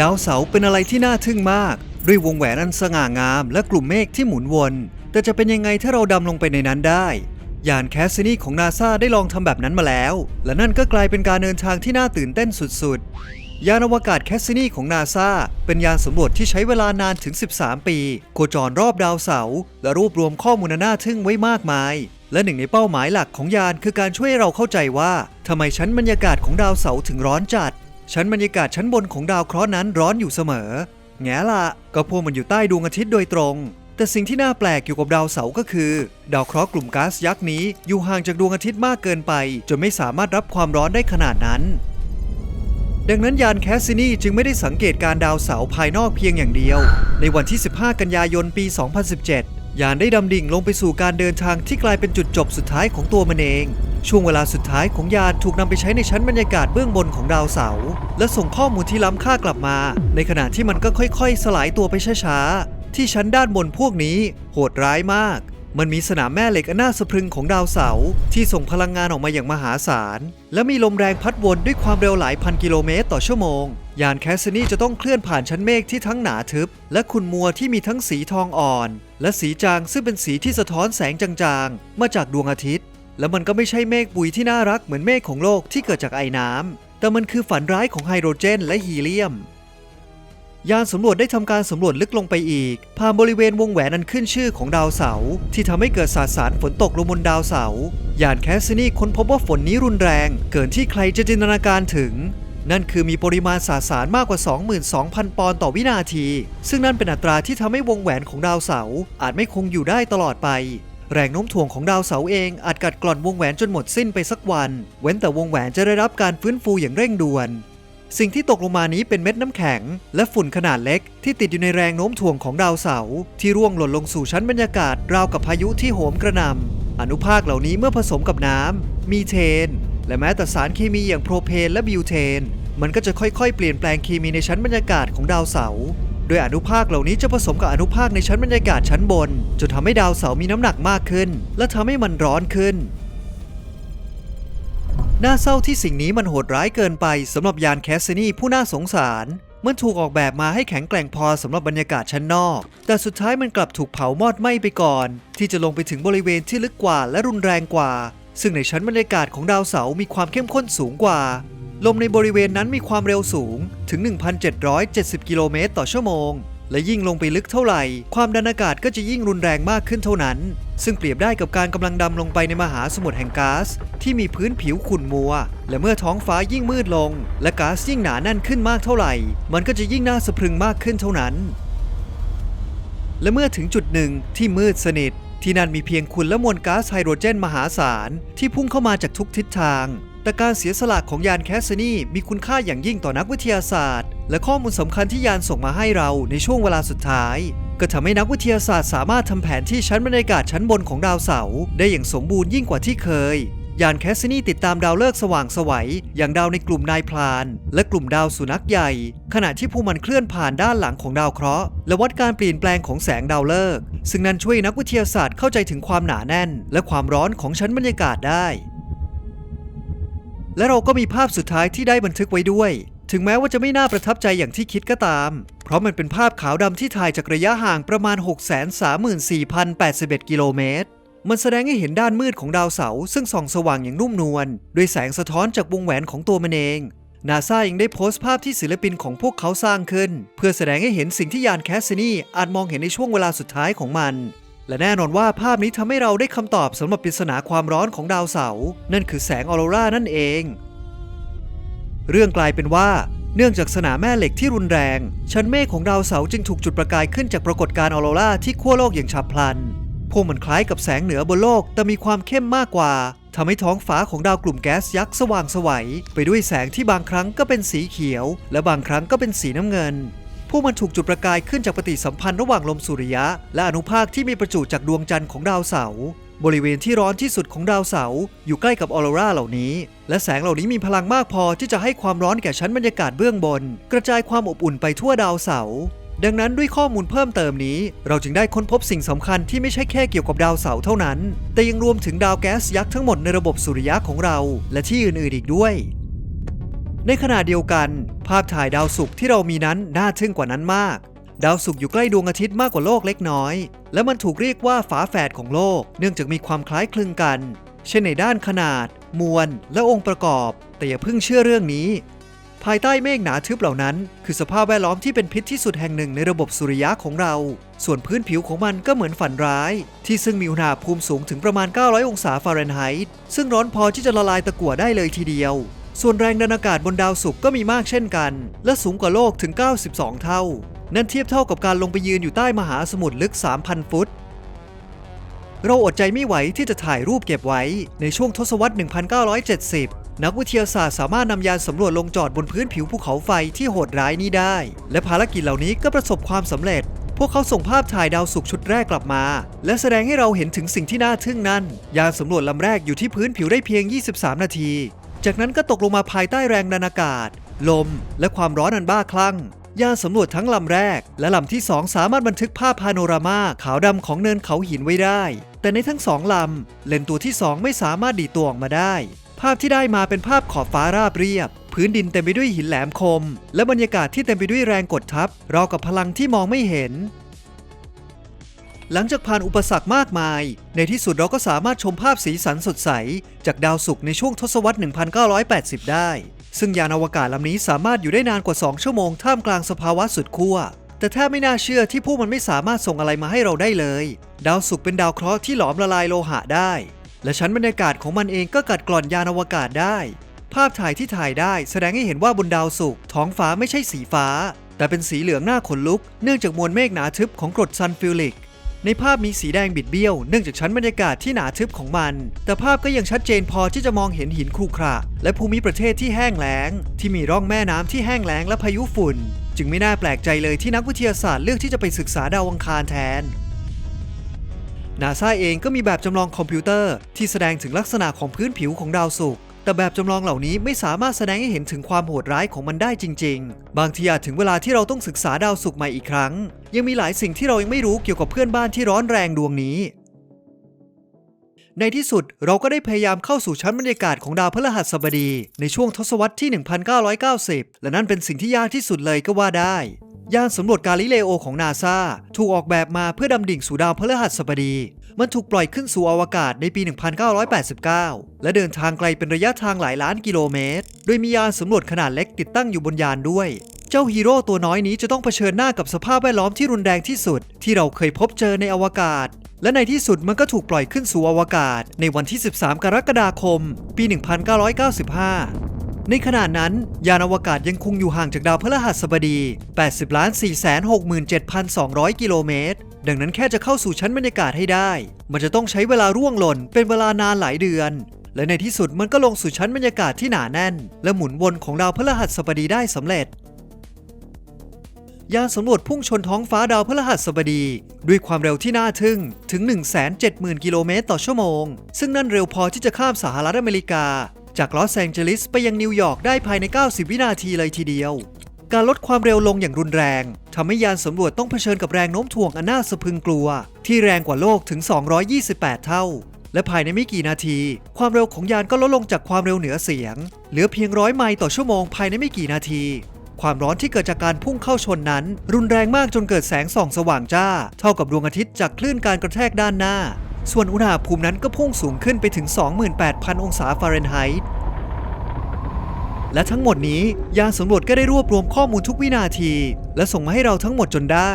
ดาวเสาร์เป็นอะไรที่น่าทึ่งมาก ด้วยวงแหวนอันสง่างามและกลุ่มเมฆที่หมุนวน แต่จะเป็นยังไงถ้าเราดำลงไปในนั้นได้ยานแคสซินีของนาซาได้ลองทำแบบนั้นมาแล้ว และนั่นก็กลายเป็นการเดินทางที่น่าตื่นเต้นสุดๆ ยานอวกาศแคสซินีของนาซาเป็นยานสำรวจที่ใช้เวลานานถึง 13 ปี โคจรรอบดาวเสาร์และรวบรวมข้อมูลน่าทึ่งไว้มากมาย และหนึ่งในเป้าหมายหลักของยานคือการช่วยให้เราเข้าใจว่าทำไมชั้นบรรยากาศของดาวเสาร์ถึงร้อนจัด ชั้นบรรยากาศชั้นบนของดาวเคราะห์นั้นร้อนอยู่เสมอ แง่ละก็พวกมันอยู่ใต้ดวงอาทิตย์โดยตรง แต่สิ่งที่น่าแปลกเกี่กับดาวเสาร์ก็คือ ดาวเคราะห์กลุ่มก๊าซยักษ์นี้ อยู่ห่างจากดวงอาทิตย์มากเกินไป จนไม่สามารถรับความร้อนได้ขนาดนั้น ดังนั้นยานแคสซินีจึงไม่ได้สังเกตการดาวเสาร์ภายนอกเพียงอย่างเดียว ในวันที่ 15 กันยายนปี 2017 ยานได้ดำดิ่งลงไปสู่การเดินทางที่กลายเป็นจุดจบสุดท้ายของตัวมันเอง ช่วงเวลาสุดท้ายของยานถูกนำไปใช้ในชั้นบรรยากาศเบื้องบนของดาวเสาร์และส่งข้อมูลที่ล้ำค่ากลับมา ในขณะที่มันก็ค่อยๆ สลายตัวไปช้าๆ ที่ชั้นด้านบนพวกนี้ โหดร้ายมาก มันมีสนามแม่เหล็กอันน่าสะพรึงของดาวเสาร์ที่ส่งพลังงานออกมาอย่างมหาศาล และมีลมแรงพัดวนด้วยความเร็วหลายพันกิโลเมตรต่อชั่วโมง ยานแคสซินีจะต้องเคลื่อนผ่านชั้นเมฆที่ทั้งหนาทึบ และขุ่นมัวที่มีทั้งสีทองอ่อน และสีจางซึ่งเป็นสีที่สะท้อนแสงจางๆ มาจากดวงอาทิตย์ และมันก็ไม่ใช่เมฆปุยที่น่ารักเหมือนเมฆของโลกที่เกิดจากไอน้ำ แต่มันคือฝันร้ายของไฮโดรเจนและฮีเลียม ยานสำรวจได้ทำการสำรวจลึกลงไปอีก ผ่านบริเวณวงแหวนอันขึ้นชื่อของดาวเสาร์ที่ทำให้เกิดสสารฝนตกลงบนดาวเสาร์ยานแคสซินีค้นพบว่าฝนนี้รุนแรง เกินที่ใครจะจินตนาการถึง นั่นคือมีปริมาณสสารมากกว่า 22,000 ปอนด์ต่อวินาที ซึ่งนั่นเป็นอัตราที่ทำให้วงแหวนของดาวเสาร์อาจไม่คงอยู่ได้ตลอดไป แรงโน้มถ่วงของดาวเสาเองอาจกัดกร่อนวงแหวนจนหมดสิ้นไปสักวัน เว้นแต่วงแหวนจะได้รับการฟื้นฟูอย่างเร่งด่วน สิ่งที่ตกลงมานี้เป็นเม็ดน้ำแข็ง และฝุ่นขนาดเล็กที่ติดอยู่ในแรงโน้มถ่วงของดาวเสา ที่ร่วงหล่นลงสู่ชั้นบรรยากาศราวกับพายุที่โหมกระหน่ำอนุภาคเหล่านี้เมื่อผสมกับน้ำมีเทน และแม้แต่สารเคมีอย่างโพรเพนและบิวเทน มันก็จะค่อยๆ เปลี่ยนแปลงเคมีในชั้นบรรยากาศของดาวเสา โดยอนุภาคเหล่านี้จะผสมกับอนุภาคในชั้นบรรยากาศชั้นบนจนทำให้ดาวเสาร์มีน้ำหนักมากขึ้น และทำให้มันร้อนขึ้น น่าเศร้าที่สิ่งนี้มันโหดร้ายเกินไปสำหรับยานแคสซินีผู้น่าสงสารมันถูกออกแบบมาให้แข็งแกร่งพอสำหรับบรรยากาศชั้นนอก แต่สุดท้ายมันกลับถูกเผามอดไหม้ไปก่อน ที่จะลงไปถึงบริเวณที่ลึกกว่าและรุนแรงกว่า ซึ่งในชั้นบรรยากาศของดาวเสาร์มีความเข้มข้นสูงกว่า ลมในบริเวณนั้นมีความเร็วสูงถึง 1,770 กิโลเมตรต่อชั่วโมง และยิ่งลงไปลึกเท่าไหร่ ความดันอากาศก็จะยิ่งรุนแรงมากขึ้นเท่านั้น ซึ่งเปรียบได้กับการกำลังดำลงไปในมหาสมุทรแห่งก๊าซที่มีพื้นผิวขุ่นมัว และเมื่อท้องฟ้ายิ่งมืดลง และก๊าซยิ่งหนาแน่นขึ้นมากเท่าไหร่ มันก็จะยิ่งน่าสะพรึงมากขึ้นเท่านั้น และเมื่อถึงจุดหนึ่งที่มืดสนิทที่นั่นมีเพียงคุณและมวลก๊าซไฮโดรเจนมหาศาลที่พุ่งเข้ามาจากทุกทิศทาง แต่การเสียสละของยานแคสซนีมีคุณค่าอย่างยิ่งต่อนักวิทยาศาสตร์ และข้อมูลสำคัญที่ยานส่งมาให้เราในช่วงเวลาสุดท้าย ก็ทำให้นักวิทยาศาสตร์สามารถทำแผนที่ชั้นบรรยากาศชั้นบนของดาวเสาร์ได้อย่างสมบูรณ์ยิ่งกว่าที่เคย ยานแคสซินีติดตามดาวฤกษ์สว่างสวัย อย่างดาวในกลุ่มนายพลาน และกลุ่มดาวสุนัขใหญ่ ขณะที่พวกมันเคลื่อนผ่านด้านหลังของดาวเคราะห์และวัดการเปลี่ยนแปลงของแสงดาวฤกษ์ซึ่งนั้นช่วยนักวิทยาศาสตร์เข้าใจถึงความหนาแน่น และความร้อนของชั้นบรรยากาศได้ และเราก็มีภาพสุดท้ายที่ได้บันทึกไว้ด้วย ถึงแม้ว่าจะไม่น่าประทับใจอย่างที่คิดก็ตาม เพราะมันเป็นภาพขาวดำที่ถ่ายจากระยะห่างประมาณ 634,081 กิโลเมตร มันแสดงให้เห็นด้านมืดของดาวเสาร์ซึ่งส่องสว่างอย่างนุ่มนวลด้วยแสงสะท้อนจากวงแหวนของตัวมันเองนาซายังได้โพสต์ภาพที่ศิลปินของพวกเขาสร้างขึ้น เพื่อแสดงให้เห็นสิ่งที่ยานแคสซินีอาจมองเห็นในช่วงเวลาสุดท้ายของมัน และแน่นอนว่าภาพนี้ทำให้เราได้คำตอบสำหรับปริศนาความร้อนของดาวเสาร์นั่นคือแสงออโรรานั่นเอง เรื่องกลายเป็นว่า เนื่องจากสนามแม่เหล็กที่รุนแรง ชั้นเมฆของดาวเสาร์จึงถูกจุดประกายขึ้นจากปรากฏการณ์ออโรราที่ขั้วโลกอย่างฉับพลัน พวกมันคล้ายกับแสงเหนือบนโลกแต่มีความเข้มมากกว่าทำให้ท้องฟ้าของดาวกลุ่มแก๊สยักษ์สว่างไสวัย ไปด้วยแสงที่บางครั้งก็เป็นสีเขียว และบางครั้งก็เป็นสีน้ำเงิน วกมันถูกจุดประกายขึ้นจากปฏิสัมพันธ์ระหว่างลมสุริยะ และอนุภาคที่มีประจุจากดวงจันทร์ของดาวเสาร์บริเวณที่ร้อนที่สุดของดาวเสาร์อยู่ใกล้กับออโรราเหล่านี้ และแสงเหล่านี้มีพลังมากพอที่จะให้ความร้อนแก่ชั้นบรรยากาศเบื้องบน กระจายความอบอุ่นไปทั่วดาวเสาร์ดังนั้นด้วยข้อมูลเพิ่มเติมนี้ เราจึงได้ค้นพบสิ่งสำคัญที่ไม่ใช่แค่เกี่ยวกับดาวเสาร์เท่านั้น แต่ยังรวมถึงดาวแก๊สยักษ์ทั้งหมดในระบบสุริยะของเรา และที่อื่นๆอีกด้วย ในขณะเดียวกัน ภาพถ่ายดาวศุกร์ที่เรามีนั้นน่าทึ่งกว่านั้นมาก ดาวศุกร์อยู่ใกล้ดวงอาทิตย์มากกว่าโลกเล็กน้อย และมันถูกเรียกว่าฝาแฝดของโลก เนื่องจากมีความคล้ายคลึงกัน เช่นในด้านขนาด มวล และองค์ประกอบ แต่อย่าเพิ่งเชื่อเรื่องนี้ ภายใต้เมฆหนาทึบเหล่านั้น คือสภาพแวดล้อมที่เป็นพิษที่สุดแห่งหนึ่งในระบบสุริยะของเรา ส่วนพื้นผิวของมันก็เหมือนฝันร้าย ที่ซึ่งมีอุณหภูมิสูงถึงประมาณ 900 องศาฟาเรนไฮต์ซึ่งร้อนพอที่จะละลายตะกั่วได้เลยทีเดียว ส่วนแรงดันอากาศบนดาวศุกร์ก็มีมากเช่นกัน และสูงกว่าโลกถึง 92 เท่า นั่นเทียบเท่ากับการลงไปยืนอยู่ใต้มหาสมุทรลึก 3,000 ฟุต เราอดใจไม่ไหวที่จะถ่ายรูปเก็บไว้ ในช่วงทศวรรษ 1970 นักวิทยาศาสตร์สามารถนำยานสำรวจลงจอดบนพื้นผิวภูเขาไฟที่โหดร้ายนี้ได้ และภารกิจเหล่านี้ก็ประสบความสำเร็จพวกเขาส่งภาพถ่ายดาวศุกร์ชุดแรกกลับมา และแสดงให้เราเห็นถึงสิ่งที่น่าทึ่งนั้น ยานสำรวจลำแรกอยู่ที่พื้นผิวได้เพียง 23 นาที จากนั้นก็ตกลงมาภายใต้แรงดันอากาศ ลม และความร้อนอันบ้าคลั่งยานสำรวจทั้งลำแรก และลำที่2สามารถบันทึกภาพพาโนรามาขาวดำของเนินเขาหินไว้ได้ แต่ในทั้งสองลำ เลนตัวที่2ไม่สามารถดีตัวออกมาได้ ภาพที่ได้มาเป็นภาพขอบฟ้าราบเรียบ พื้นดินเต็มไปด้วยหินแหลมคม และบรรยากาศที่เต็มไปด้วยแรงกดทับราวกับพลังที่มองไม่เห็น หลังจากผ่านอุปสรรคมากมาย ในที่สุดเราก็สามารถชมภาพสีสันสดใส จากดาวศุกร์ในช่วงทศวรรษ 1980 ได้ ซึ่งยานอวกาศลำนี้สามารถอยู่ได้นานกว่า 2 ชั่วโมงท่ามกลางสภาวะสุดขั้วแต่แทบไม่น่าเชื่อที่พวกมันไม่สามารถส่งอะไรมาให้เราได้เลย ดาวศุกร์เป็นดาวเคราะห์ที่หลอมละลายโลหะได้ และชั้นบรรยากาศของมันเองก็กัดกร่อนยานอวกาศได้ ภาพถ่ายที่ถ่ายได้แสดงให้เห็นว่าบนดาวศุกร์ท้องฟ้าไม่ใช่สีฟ้า แต่เป็นสีเหลืองหน้าขนลุก เนื่องจากมวลเมฆหนาทึบของกรดซัลฟิวริก ในภาพมีสีแดงบิดเบี้ยว เนื่องจากชั้นบรรยากาศที่หนาทึบของมัน แต่ภาพก็ยังชัดเจนพอที่จะมองเห็นหินครุขระ และภูมิประเทศที่แห้งแล้ง ที่มีร่องแม่น้ำที่แห้งแล้งและพายุฝุ่น จึงไม่น่าแปลกใจเลยที่นักวิทยาศาสตร์เลือกที่จะไปศึกษาดาวอังคารแทนนาซาเองก็มีแบบจำลองคอมพิวเตอร์ที่แสดงถึงลักษณะของพื้นผิวของดาวศุกร์ แต่แบบจำลองเหล่านี้ไม่สามารถแสดงให้เห็นถึงความโหดร้ายของมันได้จริง ๆ บางทีอาจถึงเวลาที่เราต้องศึกษาดาวศุกร์ใหม่อีกครั้ง ยังมีหลายสิ่งที่เรายังไม่รู้เกี่ยวกับเพื่อนบ้านที่ร้อนแรงดวงนี้ในที่สุดเราก็ได้พยายามเข้าสู่ชั้นบรรยากาศของดาวพฤหัสบดี ในช่วงทศวรรษที่ 1990 และนั่นเป็นสิ่งที่ยากที่สุดเลยก็ว่าได้ ยานสำรวจกาลิเลโอของนาซาถูกออกแบบมาเพื่อดำดิ่งสู่ดาวพฤหัสบดี มันถูกปล่อยขึ้นสู่อวกาศในปี 1989 และเดินทางไกลเป็นระยะทางหลายล้านกิโลเมตร โดยมียานสำรวจขนาดเล็กติดตั้งอยู่บนยานด้วย เจ้าฮีโร่ตัวน้อยนี้จะต้องเผชิญหน้ากับสภาพแวดล้อมที่รุนแรงที่สุด ที่เราเคยพบเจอในอวกาศ และในที่สุดมันก็ถูกปล่อยขึ้นสู่อวกาศ ในวันที่ 13 กรกฎาคม ปี 1995 ในขณะนั้น ยานอวกาศยังคงอยู่ห่างจากดาวพฤหัสบดี 80ล้าน467,200 กิโลเมตร ดังนั้นแค่จะเข้าสู่ชั้นบรรยากาศให้ได้ มันจะต้องใช้เวลาร่วงหล่นเป็นเวลานานหลายเดือน และในที่สุดมันก็ลงสู่ชั้นบรรยากาศที่หนาแน่น และหมุนวนของดาวพฤหัสบดีได้สำเร็จยานสำรวจพุ่งชนท้องฟ้าดาวพฤหัสบดี ด้วยความเร็วที่น่าทึ่งถึง 170,000 กิโลเมตรต่อชั่วโมง ซึ่งนั่นเร็วพอที่จะข้ามสหรัฐอเมริกา จากลอสแองเจลิสไปยังนิวยอร์กได้ภายใน 90 วินาทีเลยทีเดียว การลดความเร็วลงอย่างรุนแรงทำให้ยานสำรวจต้องเผชิญกับแรงโน้มถ่วงอันน่าสะพรึงกลัว ที่แรงกว่าโลกถึง 228 เท่า และภายในไม่กี่นาที ความเร็วของยานก็ลดลงจากความเร็วเหนือเสียง เหลือเพียงร้อยไมล์ต่อชั่วโมงภายในไม่กี่นาที ความร้อนที่เกิดจากการพุ่งเข้าชนนั้น รุนแรงมากจนเกิดแสงส่องสว่างจ้า เท่ากับดวงอาทิตย์จากคลื่นการกระแทกด้านหน้า ส่วนอุณหภูมินั้นก็พุ่งสูงขึ้นไปถึง 28,000 องศาฟาเรนไฮต์ และทั้งหมดนี้ยานสำรวจก็ได้รวบรวมข้อมูลทุกวินาที และส่งมาให้เราทั้งหมดจนได้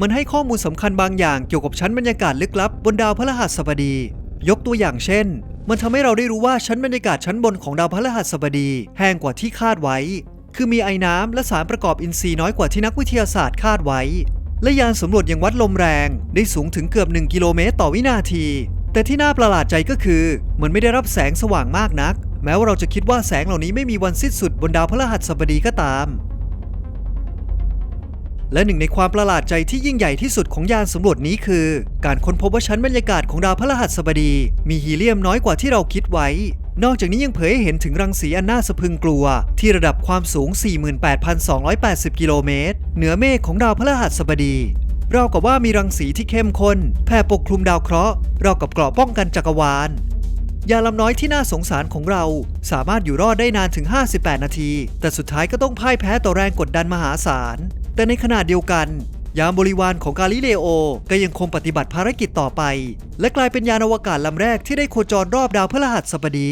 มันให้ข้อมูลสำคัญบางอย่างเกี่ยวกับชั้นบรรยากาศลึกลับบนดาวพฤหัสบดี ยกตัวอย่างเช่น มันทำให้เราได้รู้ว่าชั้นบรรยากาศชั้นบนของดาวพฤหัสบดีแห้งกว่าที่คาดไว้ คือมีไอ้น้ำและสารประกอบอินทรีย์น้อยกว่าที่นักวิทยาศาสตร์คาดไว้ และยานสำรวจยังวัดลมแรงได้สูงถึงเกือบ 1 กิโลเมตรต่อวินาที แต่ที่น่าประหลาดใจก็คือ มันไม่ได้รับแสงสว่างมากนัก แม้ว่าเราจะคิดว่าแสงเหล่านี้ไม่มีวันสิ้นสุดบนดาวพฤหัสบดีก็ตาม และหนึ่งในความประหลาดใจที่ยิ่งใหญ่ที่สุดของยานสำรวจนี้คือ การค้นพบว่าชั้นบรรยากาศของดาวพฤหัสบดี มีฮีเลียมน้อยกว่าที่เราคิดไว้ นอกจากนี้ยังเผยให้เห็นถึงรังสีอันน่าสะพรึงกลัว ที่ระดับความสูง 48,280 กิโลเมตร เหนือเมฆของดาวพฤหัสบดีเรากับว่ามีรังสีที่เข้มข้นแผ่ปกคลุมดาวเคราะห์เรากับเกราะป้องกันจักรวาล ยาลำน้อยที่น่าสงสารของเรา สามารถอยู่รอดได้นานถึง 58 นาที แต่สุดท้ายก็ต้องพ่ายแพ้ต่อแรงกดดันมหาศาล แต่ในขณะเดียวกัน ยามบริวารของกาลิเลโอ ก็ยังคงปฏิบัติภารกิจต่อไป และกลายเป็นยานอวกาศลำแรกที่ได้โคจรรอบดาวพฤหัสบดี